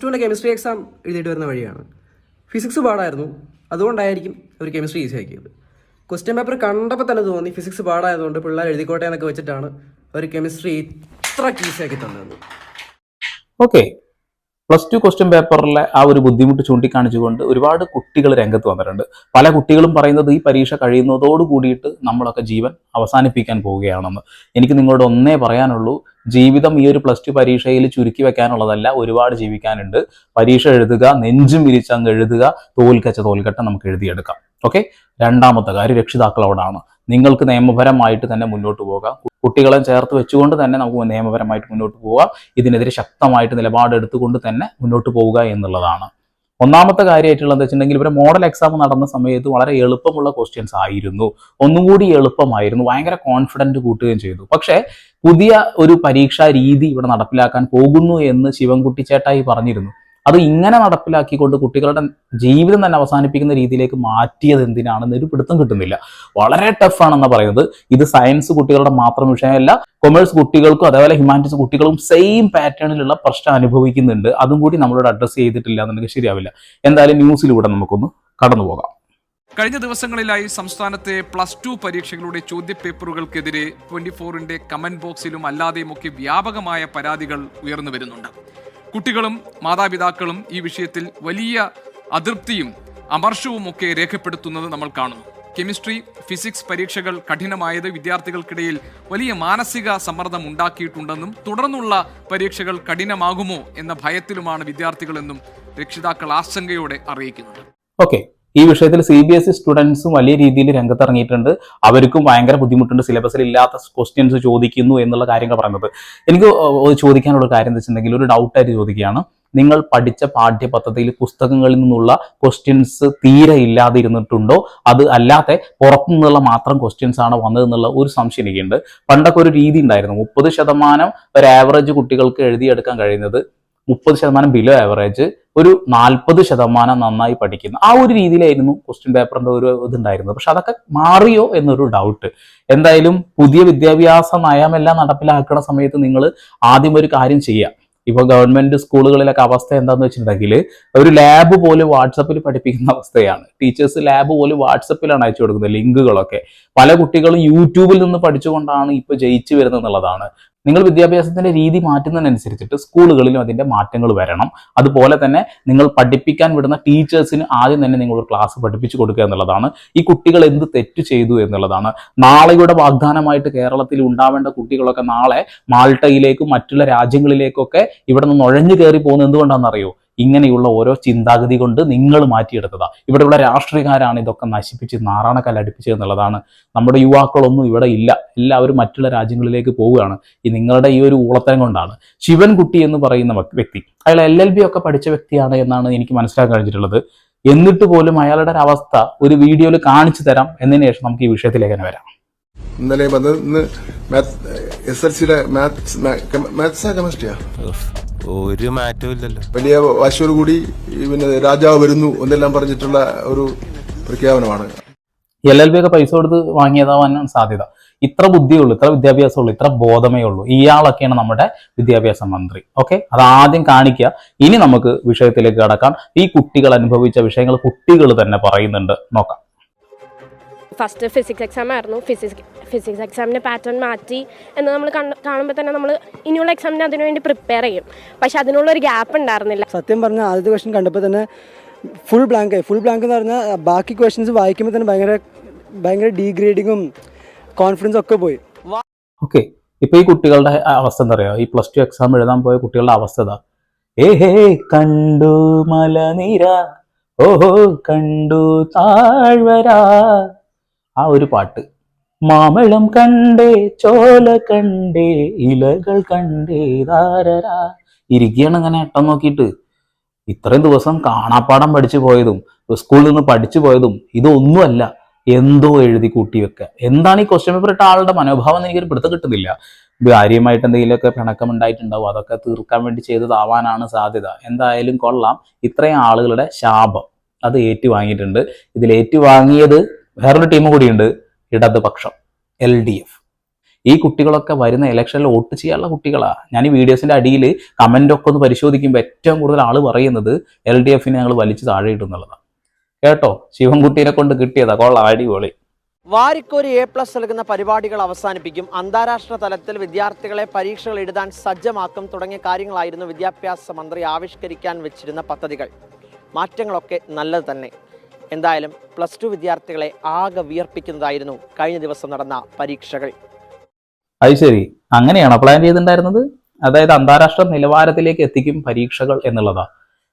ടുവിന്റെ chemistry exam എഴുതിയിട്ട് വരുന്ന വഴിയാണ്. ഫിസിക്സ് പാടായിരുന്നു. അതുകൊണ്ടായിരിക്കും അവർ കെമിസ്ട്രി ഈസി ആക്കിയത്. ക്വസ്റ്റ്യൻ പേപ്പർ കണ്ടപ്പോൾ തന്നെ തോന്നി ഫിസിക്സ് പാടായതുകൊണ്ട് പിള്ളേർ എഴുതിക്കോട്ടെ എന്നൊക്കെ വെച്ചിട്ടാണ് അവർ കെമിസ്ട്രി ഇത്ര ഈസി ആക്കി തന്നത്. ഓക്കെ പ്ലസ് ടു ക്വസ്റ്റ്യൻ പേപ്പറിലെ ആ ഒരു ബുദ്ധിമുട്ട് ചൂണ്ടിക്കാണിച്ചുകൊണ്ട് ഒരുപാട് കുട്ടികൾ രംഗത്ത് വന്നിട്ടുണ്ട്. പല കുട്ടികളും പറയുന്നത് ഈ പരീക്ഷ കഴിയുന്നതോട് കൂടിയിട്ട് നമ്മളൊക്കെ ജീവൻ അവസാനിപ്പിക്കാൻ പോവുകയാണെന്ന്. എനിക്ക് നിങ്ങളോട് ഒന്നേ പറയാനുള്ളൂ ജീവിതം ഈ ഒരു പ്ലസ് ടു പരീക്ഷയിൽ ചുരുക്കി വെക്കാനുള്ളതല്ല ഒരുപാട് ജീവിക്കാനുണ്ട്. പരീക്ഷ എഴുതുക നെഞ്ചും വിരിച്ചങ്ങ് എഴുതുക തോൽക്കച്ച തോൽക്കട്ട നമുക്ക് എഴുതിയെടുക്കാം. ഓക്കെ രണ്ടാമത്തെ കാര്യം രക്ഷിതാക്കളോടാണ് നിങ്ങൾക്ക് നിയമപരമായിട്ട് തന്നെ മുന്നോട്ട് പോകാം. കുട്ടികളെ ചേർത്ത് വെച്ചുകൊണ്ട് തന്നെ നമുക്ക് നിയമപരമായിട്ട് മുന്നോട്ട് പോകാം. ഇതിനെതിരെ ശക്തമായിട്ട് നിലപാടെടുത്തുകൊണ്ട് തന്നെ മുന്നോട്ട് പോവുക എന്നുള്ളതാണ്. ഒന്നാമത്തെ കാര്യമായിട്ടുള്ളത് വെച്ചിട്ടുണ്ടെങ്കിൽ ഇവരെ മോഡൽ എക്സാം നടന്ന സമയത്ത് വളരെ എളുപ്പമുള്ള ക്വസ്റ്റ്യൻസ് ആയിരുന്നു. ഒന്നും കൂടി എളുപ്പമായിരുന്നു. ഭയങ്കര കോൺഫിഡന്റ് കൂട്ടുകയും ചെയ്തു. പക്ഷേ പുതിയ ഒരു പരീക്ഷാ രീതി ഇവിടെ നടപ്പിലാക്കാൻ പോകുന്നു എന്ന് ശിവൻകുട്ടി ചേട്ടായി പറഞ്ഞിരുന്നു. അത് ഇങ്ങനെ നടപ്പിലാക്കിക്കൊണ്ട് കുട്ടികളുടെ ജീവിതം തന്നെ അവസാനിപ്പിക്കുന്ന രീതിയിലേക്ക് മാറ്റിയത് എന്തിനാണെന്ന് ഒരു പിടുത്തം കിട്ടുന്നില്ല. വളരെ ടഫാണെന്ന് പറയുന്നത്. ഇത് സയൻസ് കുട്ടികളുടെ മാത്രം വിഷയമല്ല. കൊമേഴ്സ് കുട്ടികൾക്കും അതേപോലെ ഹ്യൂമാനിറ്റീസ് കുട്ടികളും സെയിം പാറ്റേണിലുള്ള പ്രശ്നം അനുഭവിക്കുന്നുണ്ട്. അതും കൂടി നമ്മളോട് അഡ്രസ്സ് ചെയ്തിട്ടില്ല എന്നുണ്ടെങ്കിൽ ശരിയാവില്ല. എന്തായാലും ന്യൂസിലൂടെ നമുക്കൊന്ന് കടന്നു പോകാം. കഴിഞ്ഞ ദിവസങ്ങളിലായി സംസ്ഥാനത്തെ പ്ലസ് ടു പരീക്ഷകളുടെ ചോദ്യപേപ്പറുകൾക്കെതിരെ ട്വന്റി ഫോറിന്റെ കമന്റ് ബോക്സിലും അല്ലാതെയുമൊക്കെ വ്യാപകമായ പരാതികൾ ഉയർന്നു വരുന്നുണ്ട്. കുട്ടികളും മാതാപിതാക്കളും ഈ വിഷയത്തിൽ വലിയ അതൃപ്തിയും അമർഷവും ഒക്കെ രേഖപ്പെടുത്തുന്നത് നമ്മൾ കാണുന്നു. കെമിസ്ട്രി ഫിസിക്സ് പരീക്ഷകൾ കഠിനമായത് വിദ്യാർത്ഥികൾക്കിടയിൽ വലിയ മാനസിക സമ്മർദ്ദം ഉണ്ടാക്കിയിട്ടുണ്ടെന്നും തുടർന്നുള്ള പരീക്ഷകൾ കഠിനമാകുമോ എന്ന ഭയത്തിലുമാണ് വിദ്യാർത്ഥികളെന്നും രക്ഷിതാക്കൾ ആശങ്കയോടെ അറിയിക്കുന്നത്. ഓക്കെ ഈ വിഷയത്തിൽ സി ബി എസ് ഇ സ്റ്റുഡൻസും വലിയ രീതിയിൽ രംഗത്തിറങ്ങിയിട്ടുണ്ട്. അവർക്കും ഭയങ്കര ബുദ്ധിമുട്ടുണ്ട്. സിലബസിൽ ഇല്ലാത്ത ക്വസ്റ്റ്യൻസ് ചോദിക്കുന്നു എന്നുള്ള കാര്യങ്ങൾ പറയുന്നത്. എനിക്ക് ചോദിക്കാനുള്ള കാര്യം എന്താ വെച്ചിട്ടുണ്ടെങ്കിൽ ഒരു ഡൗട്ടായിട്ട് ചോദിക്കുകയാണ്. നിങ്ങൾ പഠിച്ച പാഠ്യപദ്ധതിയിൽ പുസ്തകങ്ങളിൽ നിന്നുള്ള ക്വസ്റ്റ്യൻസ് തീരെ ഇല്ലാതെ ഇരുന്നിട്ടുണ്ടോ അത് അല്ലാതെ പുറത്തു നിന്നുള്ള മാത്രം ക്വസ്റ്റ്യൻസ് ആണ് വന്നതെന്നുള്ള ഒരു സംശയം എനിക്കുണ്ട്. പണ്ടൊക്കെ ഒരു രീതി ഉണ്ടായിരുന്നു. മുപ്പത് ശതമാനം ഒരു ആവറേജ് കുട്ടികൾക്ക് എഴുതിയെടുക്കാൻ കഴിയുന്നത് മുപ്പത് ശതമാനം ബിലോ ആവറേജ് ഒരു നാൽപ്പത് ശതമാനം നന്നായി പഠിക്കുന്നു. ആ ഒരു രീതിയിലായിരുന്നു ക്വസ്റ്റ്യൻ പേപ്പറിന്റെ ഒരു ഇതുണ്ടായിരുന്നത്. പക്ഷെ അതൊക്കെ മാറിയോ എന്നൊരു ഡൗട്ട് എന്തായാലും പുതിയ വിദ്യാഭ്യാസ നയമെല്ലാം നടപ്പിലാക്കുന്ന സമയത്ത് നിങ്ങൾ ആദ്യം ഒരു കാര്യം ചെയ്യുക ഇപ്പോൾ ഗവൺമെന്റ് സ്കൂളുകളിലൊക്കെ അവസ്ഥ എന്താന്ന് വെച്ചിട്ടുണ്ടെങ്കിൽ ഒരു ലാബ് പോലും വാട്സപ്പിൽ പഠിപ്പിക്കുന്ന അവസ്ഥയാണ്. ടീച്ചേഴ്സ് ലാബ് പോലും വാട്സപ്പിലാണ് അയച്ചു കൊടുക്കുന്നത് ലിങ്കുകളൊക്കെ. പല കുട്ടികളും യൂട്യൂബിൽ നിന്ന് പഠിച്ചുകൊണ്ടാണ് ഇപ്പോൾ ജയിച്ചു വരുന്നത് എന്നുള്ളതാണ്. നിങ്ങൾ വിദ്യാഭ്യാസത്തിന്റെ രീതി മാറ്റുന്നതിനനുസരിച്ചിട്ട് സ്കൂളുകളിലും അതിന്റെ മാറ്റങ്ങൾ വരണം. അതുപോലെ തന്നെ നിങ്ങൾ പഠിപ്പിക്കാൻ വിടുന്ന ടീച്ചേഴ്സിന് ആദ്യം തന്നെ നിങ്ങൾ ഒരു ക്ലാസ് പഠിപ്പിച്ചു കൊടുക്കുക എന്നുള്ളതാണ്. ഈ കുട്ടികൾ എന്ത് തെറ്റ് ചെയ്തു എന്നുള്ളതാണ്. നാളെയുടെ വാഗ്ദാനമായിട്ട് കേരളത്തിൽ ഉണ്ടാവേണ്ട കുട്ടികളൊക്കെ നാളെ മാൾട്ടയിലേക്കും മറ്റുള്ള രാജ്യങ്ങളിലേക്കൊക്കെ ഇവിടെ നിന്ന് നുഴഞ്ഞു കയറി പോകുന്നത് എന്തുകൊണ്ടാണെന്നറിയോ? ഇങ്ങനെയുള്ള ഓരോ ചിന്താഗതി കൊണ്ട് നിങ്ങൾ മാറ്റിയെടുത്തതാ. ഇവിടെയുള്ള രാഷ്ട്രീയക്കാരാണ് ഇതൊക്കെ നശിപ്പിച്ച് നാറാണക്കല്ലടിപ്പിച്ചത് എന്നുള്ളതാണ്. നമ്മുടെ യുവാക്കളൊന്നും ഇവിടെ ഇല്ല. എല്ലാവരും മറ്റുള്ള രാജ്യങ്ങളിലേക്ക് പോവുകയാണ്. ഈ നിങ്ങളുടെ ഈ ഒരു ഊളത്തരം കൊണ്ടാണ്. ശിവൻകുട്ടി എന്ന് പറയുന്ന വ്യക്- വ്യക്തി അയാൾ എൽ എൽ ബി ഒക്കെ പഠിച്ച വ്യക്തിയാണ് എന്നാണ് എനിക്ക് മനസ്സിലാക്കാൻ കഴിഞ്ഞിട്ടുള്ളത്. എന്നിട്ട് പോലും അയാളുടെ ഒരു അവസ്ഥ ഒരു വീഡിയോയിൽ കാണിച്ചു തരാം എന്നതിന് ശേഷം നമുക്ക് ഈ വിഷയത്തിലേക്ക് തന്നെ വരാം. ഇന്നലെ വന്നത് ഇന്ന് എസ് എൽ സിയുടെ മാത്സ് മാത്സാ കെമിസ്ട്രിയാ? ഒരു മാറ്റവും ഇല്ലല്ലോ. വലിയ വാശിയോടുകൂടി കൂടി പിന്നെ രാജാവ് വരുന്നു എന്നെല്ലാം പറഞ്ഞിട്ടുള്ള ഒരു പ്രഖ്യാപനമാണ്. എൽ എൽ ബി ഒക്കെ പൈസ കൊടുത്ത് വാങ്ങിയതാവാനാണ് സാധ്യത. ഇത്ര ബുദ്ധിയുള്ളൂ ഇത്ര വിദ്യാഭ്യാസമുള്ളൂ ഇത്ര ബോധമേ ഉള്ളൂ ഇയാളൊക്കെയാണ് നമ്മുടെ വിദ്യാഭ്യാസ മന്ത്രി. ഓക്കെ? അത് ആദ്യം കാണിക്കുക. ഇനി നമുക്ക് വിഷയത്തിലേക്ക് കടക്കാം. ഈ കുട്ടികൾ അനുഭവിച്ച വിഷയങ്ങൾ കുട്ടികൾ തന്നെ പറയുന്നുണ്ട്. നോക്കാം. ഫസ്റ്റ് ഫിസിക്സ് എക്സാം ആയിരുന്നു. ഫിസിക്സ് ഫിസിക്സ് എക്സാമിന്റെ പാറ്റേൺ മാറ്റി എന്ന് നമ്മൾ കാണുമ്പോൾ തന്നെ നമ്മൾ ഇനിയുള്ള എക്സാമിന് അതിനുവേണ്ടി പ്രിപ്പയർ ചെയ്യും. പക്ഷെ അതിനുള്ളൊരു ഗ്യാപ്പ് ഉണ്ടായിരുന്നില്ല. സത്യം പറഞ്ഞാൽ ആദ്യത്തെ ക്വസ്റ്റൻ കണ്ടപ്പോൾ തന്നെ ഫുൾ ബ്ലാങ്ക് ആയി. ഫുൾ ബ്ലാങ്ക് എന്ന് പറഞ്ഞാൽ ബാക്കി ക്വസ്റ്റ്യൻസ് വായിക്കുമ്പോൾ തന്നെ ഭയങ്കര ഭയങ്കര ഡീഗ്രേഡിങ്ങും കോൺഫിഡൻസും ഒക്കെ പോയി. ഓക്കെ ഇപ്പൊ ഈ കുട്ടികളുടെ അവസ്ഥ എന്താ പറയാ ഈ പ്ലസ് ടു എക്സാം എഴുതാൻ പോയ കുട്ടികളുടെ അവസ്ഥ ഇതാ. ഏ ഹേ കണ്ടു മലനിര. ഓഹോ കണ്ടു താഴ്വര. ആ ഒരു പാട്ട്. മാമളം കണ്ടേ ചോല കണ്ടേ ഇലകൾ കണ്ടേ താരരാ ഇരിക്കുകയാണ് ഇങ്ങനെ എട്ടം നോക്കിയിട്ട്. ഇത്രയും ദിവസം കാണാപ്പാടം പഠിച്ചു പോയതും സ്കൂളിൽ നിന്ന് പഠിച്ചു പോയതും ഇതൊന്നുമല്ല. എന്തോ എഴുതി കൂട്ടി വെക്കുക എന്താണ് ഈ ക്വസ്റ്റ്യൻ പേപ്പർ ഇട്ട ആളുടെ മനോഭാവം എന്ന് എനിക്കൊരു പിടുത്തം കിട്ടുന്നില്ല. കാര്യമായിട്ട് എന്തെങ്കിലുമൊക്കെ പിണക്കം ഉണ്ടായിട്ടുണ്ടാവും അതൊക്കെ തീർക്കാൻ വേണ്ടി ചെയ്തതാവാനാണ് സാധ്യത. എന്തായാലും കൊള്ളാം. ഇത്രയും ആളുകളുടെ ശാപം അത് ഏറ്റുവാങ്ങിയിട്ടുണ്ട്. ഇതിൽ ഏറ്റുവാങ്ങിയത് വേറൊരു ടീം കൂടിയുണ്ട്. ഇടതുപക്ഷം എൽ ഡി എഫ്. ഈ കുട്ടികളൊക്കെ വരുന്ന ഇലക്ഷനിൽ വോട്ട് ചെയ്യാനുള്ള കുട്ടികളാണ് ഞാൻ ഈ വീഡിയോസിന്റെ അടിയിൽ കമന്റ് ഒക്കെ ഒന്ന് പരിശോധിക്കുമ്പോൾ ഏറ്റവും കൂടുതൽ ആൾ പറയുന്നത് എൽ ഡി എഫിനെ ഞങ്ങൾ വലിച്ചു താഴെ ഇടുന്നുള്ളതാണ് കേട്ടോ? ശിവൻകുട്ടീനെ കൊണ്ട് കിട്ടിയതാ. കൊള്ളാം. അടിപൊളി. വാരിക്കോരി എ പ്ലസ് നൽകുന്ന പരിപാടികൾ അവസാനിപ്പിക്കും. അന്താരാഷ്ട്ര തലത്തിൽ വിദ്യാർത്ഥികളെ പരീക്ഷകൾ എഴുതാൻ സജ്ജമാക്കും തുടങ്ങിയ കാര്യങ്ങളായിരുന്നു വിദ്യാഭ്യാസ മന്ത്രി ആവിഷ്കരിക്കാൻ വെച്ചിരുന്ന പദ്ധതികൾ. മാറ്റങ്ങളൊക്കെ നല്ലത് തന്നെ. എന്തായാലും പ്ലസ് ടു വിദ്യാർത്ഥികളെ ആകെ വിയർപ്പിക്കുന്നതായിരുന്നു കഴിഞ്ഞ ദിവസം നടന്ന പരീക്ഷകൾ. അത് ശരി. അങ്ങനെയാണോ പ്ലാൻ ചെയ്തിട്ടുണ്ടായിരുന്നത്? അതായത് അന്താരാഷ്ട്ര നിലവാരത്തിലേക്ക് എത്തിക്കും പരീക്ഷകൾ എന്നുള്ളതാ.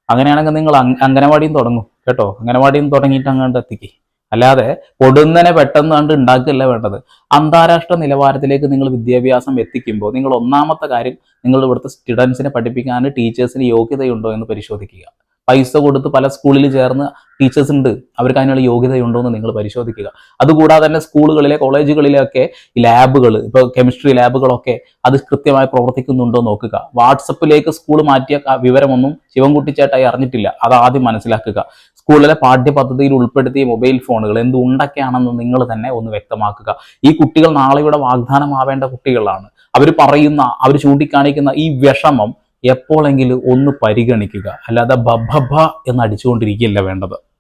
അങ്ങനെയാണെങ്കിൽ നിങ്ങൾ അംഗനവാടിയും തുടങ്ങും കേട്ടോ? അംഗനവാടിയും തുടങ്ങിയിട്ട് അങ്ങോട്ട് എത്തിക്കേ. അല്ലാതെ പൊടുന്നനെ പെട്ടെന്ന് കണ്ട് ഉണ്ടാക്കുകയല്ല വേണ്ടത്. അന്താരാഷ്ട്ര നിലവാരത്തിലേക്ക് നിങ്ങൾ വിദ്യാഭ്യാസം എത്തിക്കുമ്പോൾ നിങ്ങൾ ഒന്നാമത്തെ കാര്യം നിങ്ങൾ ഇവിടുത്തെ സ്റ്റുഡൻസിനെ പഠിപ്പിക്കാൻ ടീച്ചേഴ്സിന് യോഗ്യതയുണ്ടോ എന്ന് പരിശോധിക്കുക. പൈസ കൊടുത്ത് പല സ്കൂളിൽ ചേർന്ന് ടീച്ചേഴ്സ് ഉണ്ട്. അവർക്ക് അതിനുള്ള യോഗ്യതയുണ്ടോ എന്ന് നിങ്ങൾ പരിശോധിക്കുക. അതുകൂടാതെ തന്നെ സ്കൂളുകളിലെ കോളേജുകളിലൊക്കെ ലാബുകൾ ഇപ്പോൾ കെമിസ്ട്രി ലാബുകളൊക്കെ അത് കൃത്യമായി പ്രവർത്തിക്കുന്നുണ്ടോ നോക്കുക. വാട്സപ്പിലേക്ക് സ്കൂൾ മാറ്റിയ വിവരമൊന്നും ശിവൻകുട്ടിച്ചേട്ടായി അറിഞ്ഞിട്ടില്ല. അത് ആദ്യം മനസ്സിലാക്കുക. സ്കൂളിലെ പാഠ്യപദ്ധതിയിൽ ഉൾപ്പെടുത്തിയ മൊബൈൽ ഫോണുകൾ എന്തുണ്ടൊക്കെയാണെന്ന് നിങ്ങൾ തന്നെ ഒന്ന് വ്യക്തമാക്കുക. ഈ കുട്ടികൾ നാളെ ഇവിടെ വാഗ്ദാനമാവേണ്ട കുട്ടികളാണ്. അവർ പറയുന്ന അവർ ചൂണ്ടിക്കാണിക്കുന്ന ഈ വിഷമം എപ്പോഴെങ്കിലും ഒന്ന് പരിഗണിക്കുക. അല്ലാതെ ബഭഭ എന്ന് അടിച്ചുകൊണ്ടിരിക്കുകയല്ല വേണ്ടത്.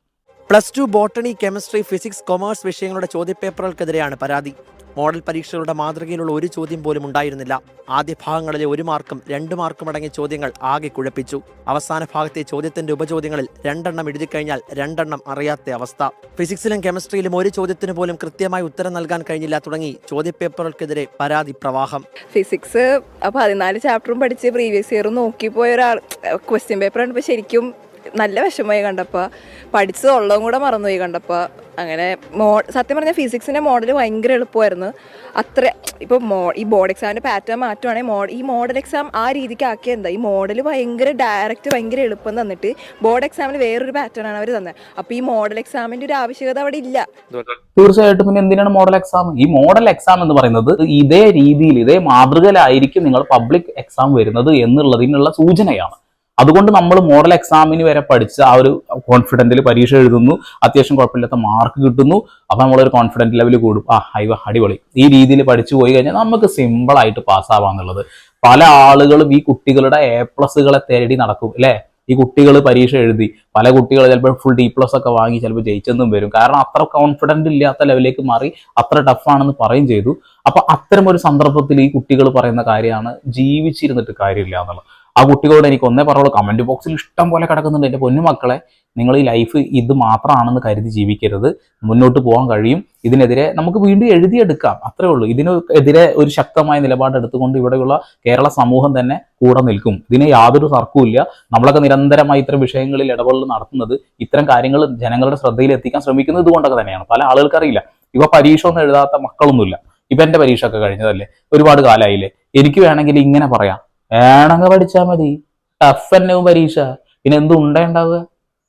Plus two botany chemistry physics commerce വിഷയങ്ങളുടെ ചോദ്യപേപ്പറുകൾക്കെതിരെയാണ് പരാതി. മോഡൽ പരീക്ഷകളുടെ മാതൃകയിലുള്ള ഒരു ചോദ്യം പോലും ഉണ്ടായിരുന്നില്ല. ആദ്യ ഭാഗങ്ങളിലെ ഒരു മാർക്കും രണ്ട് മാർക്കും അടങ്ങിയ ചോദ്യങ്ങൾ ആകെ കുഴപ്പിച്ചു. അവസാന ഭാഗത്തെ ചോദ്യത്തിന്റെ ഉപചോദ്യങ്ങളിൽ രണ്ടെണ്ണം എഴുതി കഴിഞ്ഞാൽ രണ്ടെണ്ണം അറിയാത്ത അവസ്ഥ. ഫിസിക്സിലും കെമിസ്ട്രിയിലും ഒരു ചോദ്യത്തിന് പോലും കൃത്യമായി ഉത്തരം നൽകാൻ കഴിഞ്ഞില്ല തുടങ്ങി ചോദ്യപേപ്പറുകൾക്കെതിരെ പരാതി പ്രവാഹം. ഫിസിക്സ് പതിനാല് ചാപ്റ്ററും പഠിച്ച് പ്രീവിയസ് ഇയർ നോക്കി പോയ ഒരാൾ. ക്വസ്റ്റ്യൻ പേപ്പർ കണ്ടപ്പോൾ ശരിക്കും നല്ല വിഷമമായി കണ്ടപ്പോൾ പഠിച്ചത് ഉള്ളതും കൂടെ മറന്നുപോയി കണ്ടപ്പോൾ അങ്ങനെ മോ സത്യം പറഞ്ഞാൽ ഫിസിക്സിന്റെ മോഡൽ ഭയങ്കര എളുപ്പമായിരുന്നു. അത്ര ഇപ്പോൾ മോ ഈ ബോർഡ് എക്സാമിന്റെ പാറ്റേൺ മാറ്റുവാണെങ്കിൽ മോഡ് ഈ മോഡൽ എക്സാം ആ രീതിക്ക് ആക്കിയ എന്താ? ഈ മോഡൽ ഭയങ്കര ഡയറക്റ്റ് ഭയങ്കര എളുപ്പം തന്നിട്ട് ബോർഡ് എക്സാമിന് വേറൊരു പാറ്റേൺ ആണ് അവർ തന്നത് അപ്പോൾ ഈ മോഡൽ എക്സാമിന്റെ ഒരു ആവശ്യകത അവിടെ ഇല്ല. തീർച്ചയായിട്ടും പിന്നെ എന്തിനാണ് മോഡൽ എക്സാം ഈ മോഡൽ എക്സാം എന്ന് പറയുന്നത് ഇതേ രീതിയിൽ ഇതേ മാതൃകയിലായിരിക്കും നിങ്ങൾ പബ്ലിക് എക്സാം വരുന്നത് എന്നുള്ളതിനുള്ള സൂചനയാണ്. അതുകൊണ്ട് നമ്മൾ മോഡൽ എക്സാമിന് വരെ പഠിച്ച് ആ ഒരു കോൺഫിഡന്റിൽ പരീക്ഷ എഴുതുന്നു. അത്യാവശ്യം കുഴപ്പമില്ലാത്ത മാർക്ക് കിട്ടുന്നു. അപ്പോൾ നമ്മളൊരു കോൺഫിഡന്റ് ലെവൽ കൂടും. ആ ഹൈവ അടിപൊളി. ഈ രീതിയിൽ പഠിച്ചു പോയി കഴിഞ്ഞാൽ നമുക്ക് സിമ്പിളായിട്ട് പാസ്സാവാന്നുള്ളത് പല ആളുകളും ഈ കുട്ടികളുടെ എ പ്ലസുകളെ തേടി നടക്കും അല്ലേ? ഈ കുട്ടികൾ പരീക്ഷ എഴുതി പല കുട്ടികൾ ചിലപ്പോൾ ഫുൾ ഡി പ്ലസ് ഒക്കെ വാങ്ങി ചിലപ്പോൾ ജയിച്ചെന്നും വരും. കാരണം അത്ര കോൺഫിഡന്റ് ഇല്ലാത്ത ലെവലിലേക്ക് മാറി അത്ര ടഫാണെന്ന് പറയും ചെയ്തു. അപ്പൊ അത്തരം ഒരു സന്ദർഭത്തിൽ ഈ കുട്ടികൾ പറയുന്ന കാര്യമാണ് ജീവിച്ചിരുന്നിട്ട് കാര്യമില്ല എന്നുള്ളത്. ആ കുട്ടികളോട് എനിക്ക് ഒന്നേ പറയുള്ളൂ കമന്റ് ബോക്സിൽ ഇഷ്ടം പോലെ കിടക്കുന്നുണ്ട് എന്റെ പൊന്നു മക്കളെ. നിങ്ങൾ ഈ ലൈഫ് ഇത് മാത്രമാണെന്ന് കരുതി ജീവിക്കരുത്. മുന്നോട്ട് പോകാൻ കഴിയും. ഇതിനെതിരെ നമുക്ക് വീണ്ടും എഴുതിയെടുക്കാം. അത്രേ ഉള്ളൂ. ഇതിന് എതിരെ ഒരു ശക്തമായ നിലപാടെടുത്തുകൊണ്ട് ഇവിടെയുള്ള കേരള സമൂഹം തന്നെ കൂടെ നിൽക്കും. ഇതിന് യാതൊരു തർക്കവും ഇല്ല. നമ്മളൊക്കെ നിരന്തരമായി ഇത്തരം വിഷയങ്ങളിൽ ഇടപെടൽ നടത്തുന്നത് ഇത്തരം കാര്യങ്ങൾ ജനങ്ങളുടെ ശ്രദ്ധയിൽ എത്തിക്കാൻ ശ്രമിക്കുന്നത് ഇതുകൊണ്ടൊക്കെ തന്നെയാണ്. പല ആളുകൾക്കറിയില്ല ഇവ പരീക്ഷ ഒന്നും എഴുതാത്ത മക്കളൊന്നുമില്ല. ഇപ്പം എന്റെ പരീക്ഷ ഒക്കെ കഴിഞ്ഞതല്ലേ? ഒരുപാട് കാലമായില്ലേ എനിക്ക് വേണമെങ്കിൽ ഇങ്ങനെ പറയാം. വേണമെങ്കിൽ പഠിച്ചാൽ മതി. ടഫ് തന്നെയും പരീക്ഷ. പിന്നെ എന്തും ഉണ്ടാവുക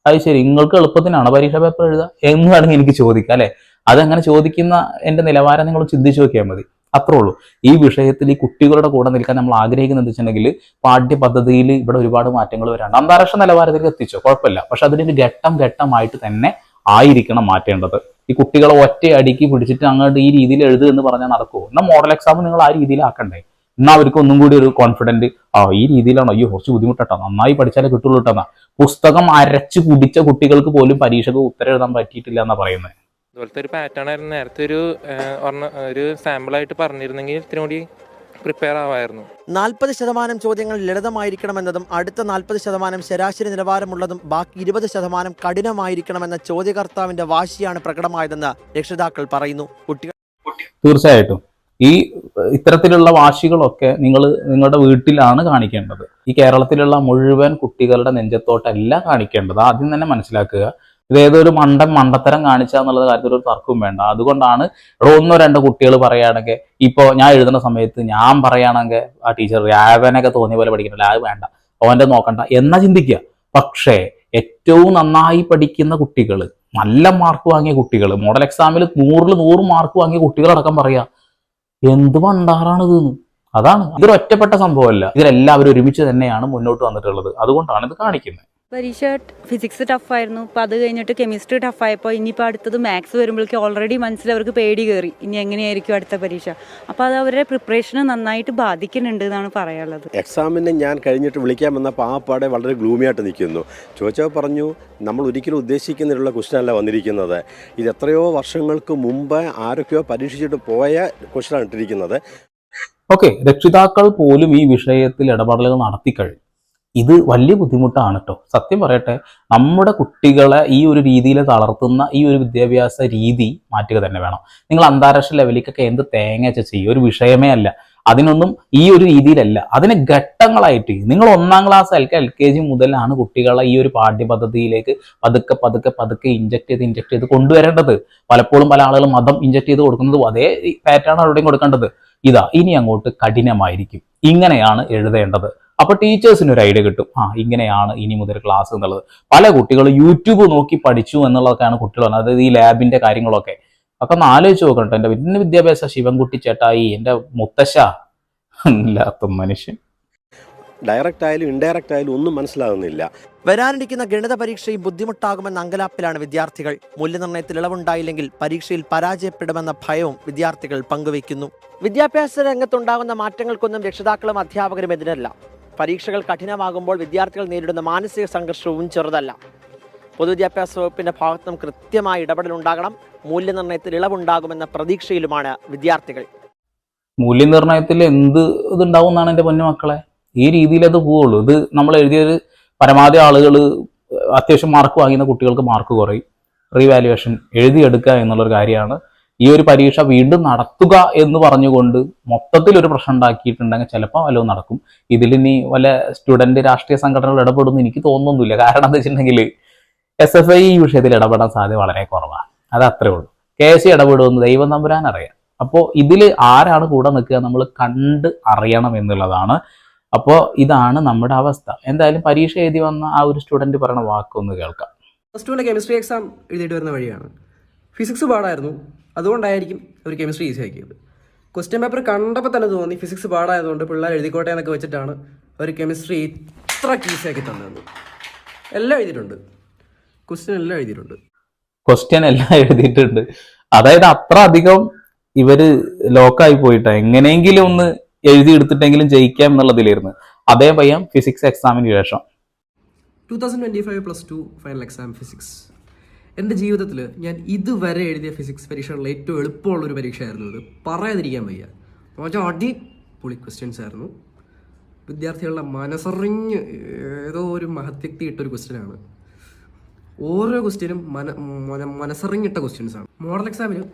അത് ശരി. നിങ്ങൾക്ക് എളുപ്പത്തിനാണ് പരീക്ഷ പേപ്പർ എഴുതുക എന്ന് വേണമെങ്കിൽ എനിക്ക് ചോദിക്കാം അല്ലെ? അതങ്ങനെ ചോദിക്കുന്ന എന്റെ നിലവാരം നിങ്ങൾ ചിന്തിച്ചു നോക്കിയാൽ മതി. അത്രേ ഉള്ളൂ. ഈ വിഷയത്തിൽ ഈ കുട്ടികളുടെ കൂടെ നിൽക്കാൻ നമ്മൾ ആഗ്രഹിക്കുന്നത് വെച്ചിട്ടുണ്ടെങ്കിൽ പാഠ്യപദ്ധതിയിൽ ഇവിടെ ഒരുപാട് മാറ്റങ്ങൾ വരാണ്ട് അന്താരാഷ്ട്ര നിലവാരത്തിലേക്ക് എത്തിച്ചോ? കുഴപ്പമില്ല. പക്ഷെ അതിനൊരു ഘട്ടം ഘട്ടമായിട്ട് തന്നെ ആയിരിക്കണം മാറ്റേണ്ടത്. ഈ കുട്ടികളെ ഒറ്റ അടിക്ക് പിടിച്ചിട്ട് അങ്ങോട്ട് ഈ രീതിയിൽ എഴുതുക എന്ന് പറഞ്ഞാൽ നടക്കുമോ എന്നാൽ മോഡൽ എക്സാം നിങ്ങൾ ആ രീതിയിൽ ആക്കണ്ടേ എന്നാൽ അവർക്ക് ഒന്നും കൂടി ഒരു കോൺഫിഡന്റ് ആ ഈ രീതിയിലാണ്? അയ്യോ കുറച്ച് ബുദ്ധിമുട്ടാട്ടോ. നന്നായി പഠിച്ചാലേ കിട്ടുള്ളൂ കേട്ടോ പുസ്തകം അരച്ചു കുടിച്ച കുട്ടികൾക്ക് പോലും പരീക്ഷക്ക് ഉത്തരം എഴുതാൻ പറ്റിയിട്ടില്ല എന്നാ പറയുന്നത് അതുപോലത്തെ ഒരു പാറ്റേൺ ആയിരുന്നു. നേരത്തെ ഒരു ഒരു സാമ്പിൾ ആയിട്ട് സാമ്പിളായിട്ട് പറഞ്ഞിരുന്നെങ്കിൽ ഇത്തിരി കൂടി പ്രിപ്പയർ ആവായിരുന്നു. നാൽപ്പത് ശതമാനം ചോദ്യങ്ങൾ ലളിതമായിരിക്കണമെന്നതും അടുത്ത നാൽപ്പത് ശതമാനം ശരാശരി നിലവാരമുള്ളതും ബാക്കി ഇരുപത് ശതമാനം കഠിനമായിരിക്കണമെന്ന ചോദ്യകർത്താവിന്റെ വാശിയാണ് പ്രകടമായതെന്ന് രക്ഷിതാക്കൾ പറയുന്നു. കുട്ടികൾ തീർച്ചയായിട്ടും. ഈ ഇത്തരത്തിലുള്ള വാശികളൊക്കെ നിങ്ങൾ നിങ്ങളുടെ വീട്ടിലാണ് കാണിക്കേണ്ടത്. ഈ കേരളത്തിലുള്ള മുഴുവൻ കുട്ടികളുടെ നെഞ്ചത്തോട്ടല്ല കാണിക്കേണ്ടത്. ആദ്യം തന്നെ മനസ്സിലാക്കുക. ഇത് ഏതൊരു മണ്ടൻ മണ്ടത്തരം കാണിച്ച എന്നുള്ള കാര്യത്തിൽ ഒരു തർക്കവും വേണ്ട. അതുകൊണ്ടാണ് ഇവിടെ ഒന്നോ രണ്ടോ കുട്ടികൾ പറയുകയാണെങ്കിൽ ഇപ്പോൾ ഞാൻ എഴുതുന്ന സമയത്ത് ഞാൻ പറയുകയാണെങ്കിൽ ആ ടീച്ചർ രാവനൊക്കെ തോന്നിയ പോലെ പഠിക്കണില്ല അത് വേണ്ട. അവന്റെ നോക്കണ്ട. എന്നാ ചിന്തിക്കുക? പക്ഷേ ഏറ്റവും നന്നായി പഠിക്കുന്ന കുട്ടികൾ നല്ല മാർക്ക് വാങ്ങിയ കുട്ടികൾ മോഡൽ എക്സാമിൽ നൂറിൽ നൂറ് മാർക്ക് വാങ്ങിയ കുട്ടികളടക്കം പറയാ എന്ത് പണ്ടാറാണിത്? അതാണ്. ഇതൊരു ഒറ്റപ്പെട്ട സംഭവമല്ല. ഇതിലെല്ലാവരും ഒരുമിച്ച് തന്നെയാണ് മുന്നോട്ട് വന്നിട്ടുള്ളത്. അതുകൊണ്ടാണ് ഇത് കാണിക്കുന്നത്. പരീക്ഷ ഫിസിക്സ് ടഫായിരുന്നു അപ്പോൾ അത് കഴിഞ്ഞിട്ട് കെമിസ്ട്രി ടഫായപ്പോൾ ഇനിയിപ്പോൾ അടുത്തത് മാത്സ് വരുമ്പോഴേക്കും ഓൾറെഡി മനസ്സിൽ അവർക്ക് പേടി കയറി ഇനി എങ്ങനെയായിരിക്കും അടുത്ത പരീക്ഷ? അപ്പോൾ അത് അവരുടെ പ്രിപ്പറേഷനെ നന്നായിട്ട് ബാധിക്കുന്നുണ്ട് എന്നാണ് പറയാനുള്ളത്. എക്സാമിന് ഞാൻ കഴിഞ്ഞിട്ട് വിളിക്കാൻ വന്നപ്പോൾ ആ പാടെ വളരെ ഗ്ലൂമിയായിട്ട് നിൽക്കുന്നു. ചോദിച്ചാൽ പറഞ്ഞു നമ്മൾ ഒരിക്കലും ഉദ്ദേശിക്കുന്നതിലുള്ള ക്വസ്റ്റനല്ല അല്ല വന്നിരിക്കുന്നത്. ഇത് എത്രയോ വർഷങ്ങൾക്ക് മുമ്പ് ആരൊക്കെയോ പരീക്ഷിച്ചിട്ട് പോയ ക്വസ്റ്റനാണ് ഇട്ടിരിക്കുന്നത്. ഓക്കെ രക്ഷിതാക്കൾ പോലും ഈ വിഷയത്തിൽ ഇടപെടലുകൾ നടത്തിക്കഴിഞ്ഞു. ഇത് വലിയ ബുദ്ധിമുട്ടാണ് കേട്ടോ സത്യം പറയട്ടെ നമ്മുടെ കുട്ടികളെ ഈ ഒരു രീതിയിൽ തളർത്തുന്ന ഈ ഒരു വിദ്യാഭ്യാസ രീതി മാറ്റുക തന്നെ വേണം. നിങ്ങൾ അന്താരാഷ്ട്ര ലെവലിലേക്കൊക്കെ എന്ത് തേങ്ങ വെച്ച ചെയ്യും ഒരു വിഷയമേ അല്ല. അതിനൊന്നും ഈ ഒരു രീതിയിലല്ല. അതിന് ഘട്ടങ്ങളായിട്ട് നിങ്ങൾ ഒന്നാം class L L K G മുതലാണ് കുട്ടികളെ ഈ ഒരു പാഠ്യപദ്ധതിയിലേക്ക് പതുക്കെ പതുക്കെ പതുക്കെ ഇഞ്ചക്ട് ചെയ്ത് ഇഞ്ചക്ട് ചെയ്ത് കൊണ്ടുവരേണ്ടത്. പലപ്പോഴും പല ആളുകളും മതം ഇഞ്ചക്ട് ചെയ്ത് കൊടുക്കുന്നതും അതേ പാറ്റേൺ അവരുടെയും കൊടുക്കേണ്ടത്. ഇതാ ഇനി അങ്ങോട്ട് കഠിനമായിരിക്കും. ഇങ്ങനെയാണ് എഴുതേണ്ടത്. അപ്പൊ ടീച്ചേഴ്സിന് ഒരു ഐഡിയ കിട്ടും. ആ ഇങ്ങനെയാണ് ഇനി മുതൽ ക്ലാസ് എന്നുള്ളത്. പല കുട്ടികൾ യൂട്യൂബ് നോക്കി പഠിച്ചു എന്നുള്ളതൊക്കെയാണ് കുട്ടികൾ അതായത് ഈ ലാബിന്റെ കാര്യങ്ങളൊക്കെ. ഒക്കെ ഒന്ന് ആലോചിച്ച് നോക്കട്ടെ എന്റെ പിന്നെ വിദ്യാഭ്യാസ ശിവൻകുട്ടി ചേട്ടായി എന്റെ മുത്തശ്ശ. ഇല്ലാത്ത മനുഷ്യൻ. ഡയറക്റ്റ് ആയാലും ഇൻഡയറക്റ്റ് ആയാലും ഒന്നും മനസ്സിലാകുന്നില്ല വരാനിരിക്കുന്ന ഗണിത പരീക്ഷയും ബുദ്ധിമുട്ടാകുമെന്ന അങ്കലാപ്പിലാണ് വിദ്യാർത്ഥികൾ. മൂല്യനിർണയത്തിൽ ഇളവുണ്ടായില്ലെങ്കിൽ പരീക്ഷയിൽ പരാജയപ്പെടുമെന്ന ഭയവും വിദ്യാർത്ഥികൾ പങ്കുവയ്ക്കുന്നു. വിദ്യാഭ്യാസ രംഗത്തുണ്ടാകുന്ന മാറ്റങ്ങൾക്കൊന്നും രക്ഷിതാക്കളും അധ്യാപകരും എതിരല്ല. പരീക്ഷകൾ കഠിനമാകുമ്പോൾ വിദ്യാർത്ഥികൾ നേരിടുന്ന മാനസിക സംഘർഷവും ചെറുതല്ല. പൊതുവിദ്യാഭ്യാസ വകുപ്പിന്റെ ഭാഗത്തുനിന്നും കൃത്യമായ ഇടപെടലുണ്ടാകണം. മൂല്യനിർണയത്തിൽ ഇളവുണ്ടാകുമെന്ന പ്രതീക്ഷയിലുമാണ് വിദ്യാർത്ഥികൾ. മൂല്യനിർണയത്തിൽ എന്ത് ഇതുണ്ടാവും എന്നാണ് എന്റെ പൊന്നു മക്കളെ? ഈ രീതിയിൽ അത് പോവുള്ളൂ. ഇത് നമ്മൾ എഴുതിയൊരു പരമാവധി ആളുകൾ അത്യാവശ്യം മാർക്ക് വാങ്ങുന്ന കുട്ടികൾക്ക് മാർക്ക് കുറയും. റീവാലുവേഷൻ എഴുതിയെടുക്കുക എന്നുള്ളൊരു കാര്യമാണ്. ഈ ഒരു പരീക്ഷ വീണ്ടും നടത്തുക എന്ന് പറഞ്ഞുകൊണ്ട് മൊത്തത്തിൽ ഒരു പ്രശ്നം ഉണ്ടാക്കിയിട്ടുണ്ടെങ്കിൽ ചിലപ്പോൾ വല്ലതും നടക്കും. ഇതിലിനി വല്ല സ്റ്റുഡന്റ് രാഷ്ട്രീയ സംഘടനകൾ ഇടപെടുമെന്ന് എനിക്ക് തോന്നുന്നില്ല. കാരണം എന്താ വെച്ചിട്ടുണ്ടെങ്കിൽ എസ് എഫ് ഐ ഈ വിഷയത്തിൽ ഇടപെടാൻ സാധ്യത വളരെ കുറവാണ്. അത് അത്രേ ഉള്ളൂ. കെ എസ് സി ഇടപെടുമെന്ന് ദൈവം നമ്പുരാൻ അറിയാം. അപ്പോൾ ഇതിൽ ആരാണ് കൂടെ നിൽക്കുക നമ്മൾ കണ്ട് അറിയണം എന്നുള്ളതാണ്. അപ്പോൾ ഇതാണ് നമ്മുടെ അവസ്ഥ. എന്തായാലും പരീക്ഷ എഴുതി വന്ന ആ ഒരു സ്റ്റുഡന്റ് പറയുന്ന വാക്കൊന്ന് കേൾക്കാം. പ്ലസ് ടുവിന്റെ കെമിസ്ട്രി എക്സാം എഴുതിയിട്ട് വരുന്ന വഴിയാണ്. ഫിസിക്സ് പാടായിരുന്നു. അതുകൊണ്ടായിരിക്കും അവർ കെമിസ്ട്രി ഈസി ആക്കിയത്. ക്വസ്റ്റ്യൻ പേപ്പർ കണ്ടപ്പോൾ തന്നെ തോന്നി ഫിസിക്സ് പാടായതുകൊണ്ട് പിള്ളേർ എഴുതിക്കോട്ടെ എന്നൊക്കെ വെച്ചിട്ടാണ് അവർ കെമിസ്ട്രി ഇത്ര ഈസി ആക്കി തന്നത് എല്ലാം എഴുതിയിട്ടുണ്ട്. ക്വസ്റ്റ്യൻ എല്ലാം എഴുതിയിട്ടുണ്ട്. ക്വസ്റ്റ്യൻ എല്ലാം എഴുതിയിട്ടുണ്ട്. അതായത് അത്ര അധികം ഇവർ ലോക്കായി പോയിട്ടാ. എങ്ങനെയെങ്കിലും ഒന്ന് എഴുതി എടുത്തിട്ടെങ്കിലും ജയിക്കാം എന്നുള്ളതിലായിരുന്നു. അതേ പയ്യം ഫിസിക്സ് എക്സാമിന് ശേഷം. Two thousand twenty five plus two final exam physics എന്റെ ജീവിതത്തിൽ ഞാൻ ഇതുവരെ എഴുതിയ ഫിസിക്സ് പരീക്ഷകളിൽ ഏറ്റവും എളുപ്പമുള്ള ഒരു പരീക്ഷയായിരുന്നു ഇത്. പറയാതിരിക്കാൻ വയ്യ. അടി പൊളി ക്വസ്റ്റ്യൻസ് ആയിരുന്നു. വിദ്യാർത്ഥികളുടെ മനസ്സറിഞ്ഞ് ഏതോ ഒരു മഹത്യക്തി ഇട്ടൊരു ക്വസ്റ്റ്യനാണ് ഓരോ ക്വസ്റ്റ്യനും മന മന മനസ്സറിഞ്ഞിട്ട ക്വസ്റ്റ്യൻസ് ആണ്. മോഡൽ എക്സാമിന്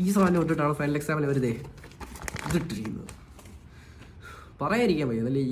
ഈ സാധനം ഇട്ടിട്ടാണ് ഫൈനൽ എക്സാമിന് അവർ ദേ ഇതിട്ടിരിക്കുന്നത്. പറയാതിരിക്കാൻ വയ്യ. അതല്ലേ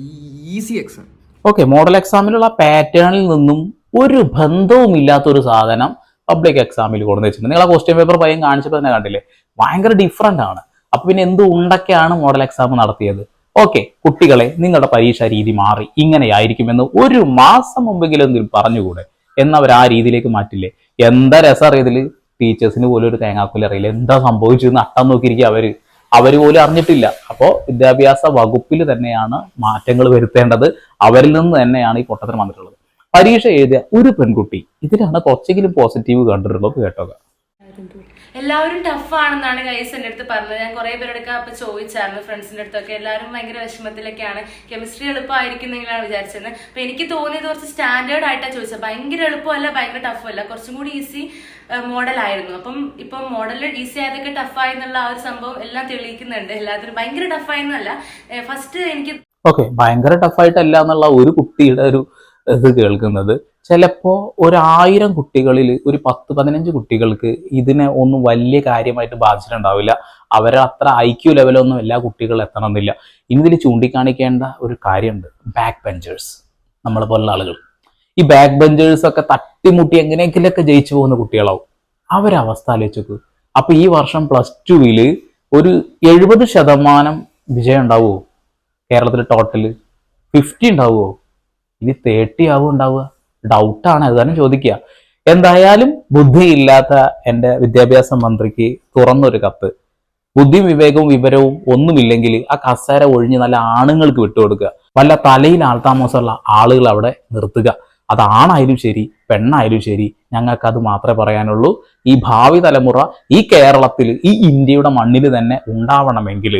ഈസി എക്സാം ഓക്കെ മോഡൽ എക്സാമിലുള്ള പാറ്റേണിൽ നിന്നും ഒരു ബന്ധവും ഇല്ലാത്തൊരു സാധനം പബ്ലിക് എക്സാമിൽ കൊടുന്ന് നിങ്ങൾ ആ ക്വസ്റ്റ്യൻ പേപ്പർ പയ്യൻ കാണിച്ചപ്പോൾ തന്നെ കണ്ടില്ലേ? ഭയങ്കര ഡിഫറെന്റ് ആണ്. അപ്പൊ പിന്നെ എന്ത് ഉണ്ടൊക്കെയാണ് മോഡൽ എക്സാം നടത്തിയത്? ഓക്കെ കുട്ടികളെ നിങ്ങളുടെ പരീക്ഷാ രീതി മാറി. ഇങ്ങനെയായിരിക്കുമെന്ന് ഒരു മാസം മുമ്പെങ്കിലും പറഞ്ഞുകൂടെ? എന്നവർ ആ രീതിയിലേക്ക് മാറ്റില്ലേ? എന്താ രസം അറിയതിൽ ടീച്ചേഴ്സിന് പോലും ഒരു തേങ്ങാക്കൊല്ലി അറിയില്ല. എന്താ സംഭവിച്ചതെന്ന് അട്ടം നോക്കിയിരിക്കുക അവർ. അവർ പോലും അറിഞ്ഞിട്ടില്ല. അപ്പോൾ വിദ്യാഭ്യാസ വകുപ്പിൽ തന്നെയാണ് മാറ്റങ്ങൾ വരുത്തേണ്ടത്. അവരിൽ നിന്ന് തന്നെയാണ് ഈ പൊട്ടത്തിന് വന്നിട്ടുള്ളത്. പരീക്ഷ എഴുതിയ ഒരു പെൺകുട്ടി. ഇതിലാണ് കുറച്ചെങ്കിലും പോസിറ്റീവ് കണ്ടിട്ടുള്ളത് കേട്ടോ എല്ലാവരും ടഫ് ആണെന്നാണ് ഗൈസ് എന്റെ അടുത്ത് പറഞ്ഞത്. ഞാൻ കുറേ പേരോടൊക്കെ അപ്പൊ ചോദിച്ചായിരുന്നു ഫ്രണ്ട്സിന്റെ അടുത്തൊക്കെ. എല്ലാവരും ഭയങ്കര വിഷമത്തിലൊക്കെയാണ്. കെമിസ്ട്രി എളുപ്പമായിരിക്കുന്നെങ്കിലാണ് വിചാരിച്ചത്. അപ്പൊ എനിക്ക് തോന്നിയത് കുറച്ച് സ്റ്റാൻഡേർഡ് ആയിട്ടാ ചോദിച്ചത്. ഭയങ്കര എളുപ്പമല്ല ഭയങ്കര ടഫല്ല അല്ല. കുറച്ചും കൂടി ഈസി മോഡൽ ആയിരുന്നു. അപ്പം ഇപ്പം മോഡൽ ഈസി ആയതൊക്കെ ടഫായി എന്നുള്ള ആ ഒരു സംഭവം എല്ലാം തെളിയിക്കുന്നുണ്ട്. എല്ലാത്തിനും ഭയങ്കര ടഫായെന്നല്ല ഫസ്റ്റ് എനിക്ക് ഓക്കെ ഭയങ്കര ടഫായിട്ടല്ല എന്നുള്ള ഒരു കുട്ടിയുടെ ഒരു ഇത് കേൾക്കുന്നത്. ചിലപ്പോൾ ഒരായിരം കുട്ടികളിൽ ഒരു പത്ത് പതിനഞ്ച് കുട്ടികൾക്ക് ഇതിനെ ഒന്നും വലിയ കാര്യമായിട്ട് ബാധിച്ചിട്ടുണ്ടാവില്ല. അവരെ അത്ര ഐ ക്യു ലെവലൊന്നും എല്ലാ കുട്ടികളും എത്തണമെന്നില്ല. ഇനി ഇതിൽ ചൂണ്ടിക്കാണിക്കേണ്ട ഒരു കാര്യമുണ്ട്. ബാക്ക് ബെഞ്ചേഴ്സ് നമ്മളെ പോലുള്ള ആളുകൾ. ഈ ബാക്ക് ബെഞ്ചേഴ്സ് ഒക്കെ തട്ടിമുട്ടി എങ്ങനെയെങ്കിലൊക്കെ ജയിച്ചു പോകുന്ന കുട്ടികളാവും. അവരവസ്ഥ ആലോചിച്ചു അപ്പൊ ഈ വർഷം പ്ലസ് ടുവിൽ ഒരു എഴുപത് ശതമാനം വിജയം ഉണ്ടാവുമോ കേരളത്തിൽ ടോട്ടൽ ഫിഫ്റ്റി ഉണ്ടാവുമോ ഇനി തേർട്ടി ആവും ഉണ്ടാവുക. ഡൗട്ടാണ് അത് തന്നെ ചോദിക്കുക. എന്തായാലും ബുദ്ധിയില്ലാത്ത എന്റെ വിദ്യാഭ്യാസ മന്ത്രിക്ക് തുറന്നൊരു കത്ത്. ബുദ്ധിയും വിവേകവും വിവരവും ഒന്നുമില്ലെങ്കിൽ ആ കസേര ഒഴിഞ്ഞ് നല്ല ആണുങ്ങൾക്ക് വിട്ടുകൊടുക്കുക വല്ല തലയിൽ ആൾതാമസമുള്ള ആളുകൾ അവിടെ നിർത്തുക. അത് ആണായാലും ശരി പെണ്ണായാലും ശരി ഞങ്ങൾക്ക് അത് മാത്രമേ പറയാനുള്ളൂ. ഈ ഭാവി തലമുറ ഈ കേരളത്തിൽ ഈ ഇന്ത്യയുടെ മണ്ണിൽ തന്നെ ഉണ്ടാവണമെങ്കിൽ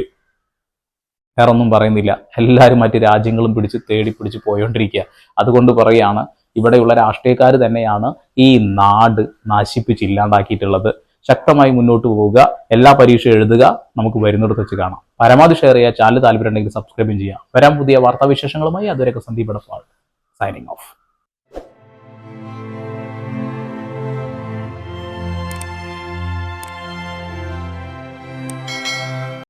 വേറെ ഒന്നും പറയുന്നില്ല. എല്ലാവരും മറ്റ് രാജ്യങ്ങളും പിടിച്ച് തേടി പിടിച്ച് പോയോണ്ടിരിക്കുക അതുകൊണ്ട് പറയുകയാണ് ഇവിടെയുള്ള രാഷ്ട്രീയക്കാർ തന്നെയാണ് ഈ നാട് നശിപ്പിച്ച് ഇല്ലാണ്ടാക്കിയിട്ടുള്ളത്. ശക്തമായി മുന്നോട്ട് പോവുക എല്ലാ പരീക്ഷയും എഴുതുക നമുക്ക് വരുന്നിടത്ത് വെച്ച് കാണാം. പരമാവധി ഷെയർ ചെയ്യുക ചാനൽ താല്പര്യം ഉണ്ടെങ്കിൽ സബ്സ്ക്രൈബും ചെയ്യാം. വരാൻ പുതിയ വാർത്താവിശേഷങ്ങളുമായി. അതുവരെയൊക്കെ സന്ദീപ് എടപ്പാൾ സൈനിങ് ഓഫ്